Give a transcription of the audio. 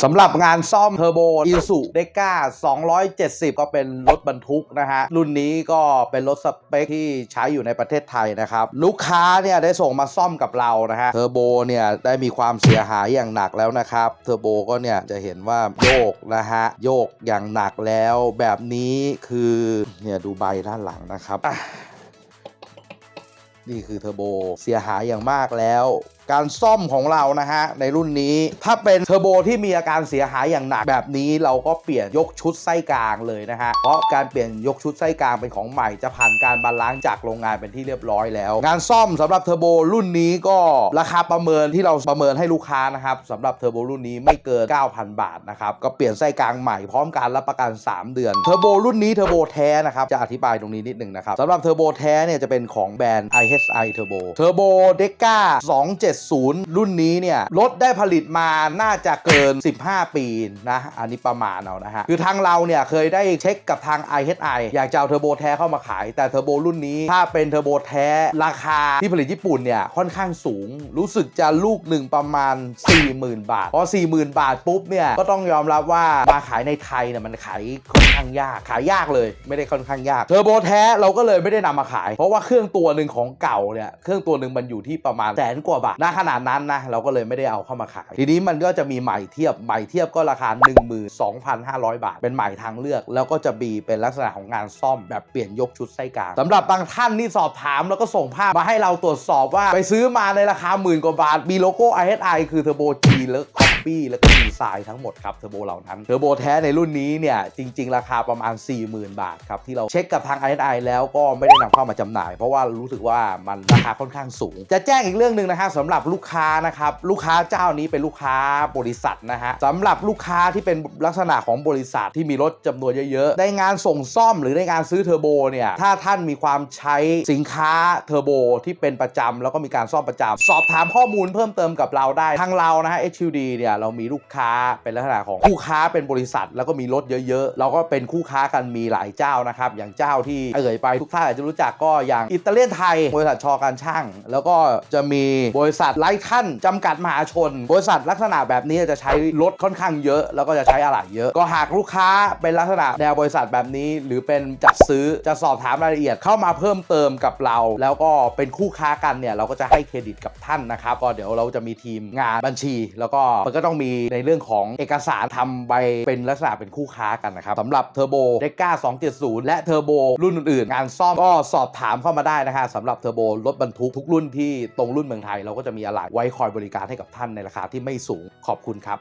สำหรับงานซ่อมเทอร์โบอีสุเดก้า270 ก็เป็นรถบรรทุกนะฮะ รุ่นนี้ก็เป็นรถสเปคที่ใช้อยู่ในประเทศไทยนะครับ ลูกค้าเนี่ยได้ส่งมาซ่อมกับเรานะฮะ เทอร์โบเนี่ยได้มีความเสียหายอย่างหนักแล้วนะครับ เทอร์โบก็เนี่ยจะเห็นว่าโยกนะฮะ โยกอย่างหนักแล้วแบบนี้คือเนี่ยดูใบด้านหลังนะครับ นี่คือเทอร์โบเสียหายอย่างมากแล้วการซ่อมของเรานะฮะในรุ่นนี้ ถ้าเป็นเทอร์โบที่มีอาการเสียหายอย่างหนักแบบนี้เราก็เปลี่ยนยกชุดไส้กลางเลยนะฮะเพราะการเปลี่ยนยกชุดไส้กลางเป็นของใหม่จะผ่านการบาลานซ์จากโรงงานเป็นที่เรียบร้อยแล้ว งานซ่อมสำหรับเทอร์โบรุ่นนี้ก็ราคาประเมินที่เราประเมินให้ลูกค้านะครับสำหรับเทอร์โบรุ่นนี้ไม่เกิน 9,000 บาทนะครับก็เปลี่ยนไส้กลางใหม่พร้อมการรับประกัน 3 เดือนเทอร์โบรุ่นนี้เทอร์โบแท้นะครับจะอธิบายตรงนี้นิดนึงนะครับสำหรับเทอร์โบแท้เนี่ยจะเป็นของแบรนด์ IHI Turbo Turbo d e c 70 รุ่นนี้เนี่ยรถได้ผลิตมาน่าจะเกิน 15 ปีนะ อันนี้ประมาณเอานะฮะ คือทางเราเนี่ยเคยได้เช็คกับทาง IHI อยากจะเอาเทอร์โบแท้เข้ามาขาย แต่เทอร์โบรุ่นนี้ถ้าเป็นเทอร์โบแท้ราคาที่ผลิตญี่ปุ่นเนี่ยค่อนข้างสูง รู้สึกจะลูกหนึ่งประมาณ 40,000 บาท พอ 40,000 บาทปุ๊บเนี่ยก็ต้องยอมรับว่ามาขายในไทยเนี่ยมันขายค่อนข้างยาก ขายยากเลยไม่ได้ค่อนข้างยากเทอร์โบแท้เราก็เลยไม่ได้นำมาขาย เพราะว่าเครื่องตัวหนึ่งของเก่าเนี่ยเครื่องตัวหนึ่งมันอยู่ที่ประมาณแสนกว่าบาทณขนาดนั้นนะเราก็เลยไม่ได้เอาเข้ามาขาย ทีนี้มันก็จะมีใหม่เทียบใหม่เทียบก็ราคา 12,500 บาท เป็นใหม่ทางเลือก แล้วก็จะบีเป็นลักษณะของงานซ่อมแบบเปลี่ยนยกชุดไส้กลางสำหรับบางท่านที่สอบถามแล้วก็ส่งภาพมาให้เราตรวจสอบว่า ไปซื้อมาในราคาหมื่นกว่าบาทมีโลโก้ ISI คือเทอร์โบ G แล้ว ปี้แล้วก็ดีไซน์ทั้งหมดครับเทอร์โบเหล่านั้นเทอร์โบแท้ในรุ่นนี้เนี่ยจริง ๆ ราคาประมาณ 40,000 บาทครับที่เราเช็คกับทาง ISI แล้วก็ไม่ได้นำเข้ามาจำหน่าย เพราะว่ารู้สึกว่ามันราคาค่อนข้างสูง จะแจ้งอีกเรื่องหนึ่งนะฮะสำหรับลูกค้านะครับลูกค้าเจ้านี้เป็นลูกค้าบริษัทนะฮะสำหรับลูกค้าที่เป็นลักษณะของบริษัทที่มีรถจำนวนเยอะๆในงานส่งซ่อมหรือในงานซื้อเทอร์โบเนี่ยถ้าท่านมีความใช้สินค้าเทอร์โบที่เป็นประจำแล้วก็มีการซ่อมประจำสอบถามข้อมูลเพิ่มเติมกับเราได้ทางเรานะฮะ HUD เนี่ยเรามีลูกค้าเป็นลักษณะของคู่ค้าเป็นบริษัท แล้วก็มีรถเยอะๆ เราก็เป็นคู่ค้ากันมีหลายเจ้านะครับ อย่างเจ้าที่เอ่ยไปทุกท่านอาจจะรู้จักก็อย่างอิตาเลียนไทย บริษัทชอการช่าง แล้วก็จะมีบริษัทไลท์ท่านจำกัดมหาชน บริษัทลักษณะแบบนี้จะใช้รถค่อนข้างเยอะ แล้วก็จะใช้อะไหล่เยอะ ก็หากลูกค้าเป็นลักษณะแนวบริษัทแบบนี้ หรือเป็นจัดซื้อจะสอบถามรายละเอียดเข้ามาเพิ่มเติมกับเรา แล้วก็เป็นคู่ค้ากันเนี่ยเราก็จะให้เครดิตกับท่านนะครับก็เดี๋ยวเราจะมีทีมงานบัญชี แล้วก็มันก็ต้องมีในเรื่องของเอกสารทำใบเป็นลักษณะเป็นคู่ค้ากันนะครับสำหรับเทอร์โบเดก้า270 และเทอร์โบรุ่นอื่นๆงานซ่อมก็สอบถามเข้ามาได้นะฮะสำหรับเทอร์โบรถบรรทุกทุกรุ่นที่ตรงรุ่นเมืองไทยเราก็จะมีอะไหล่ไว้คอยบริการให้กับท่านในราคาที่ไม่สูงขอบคุณครับ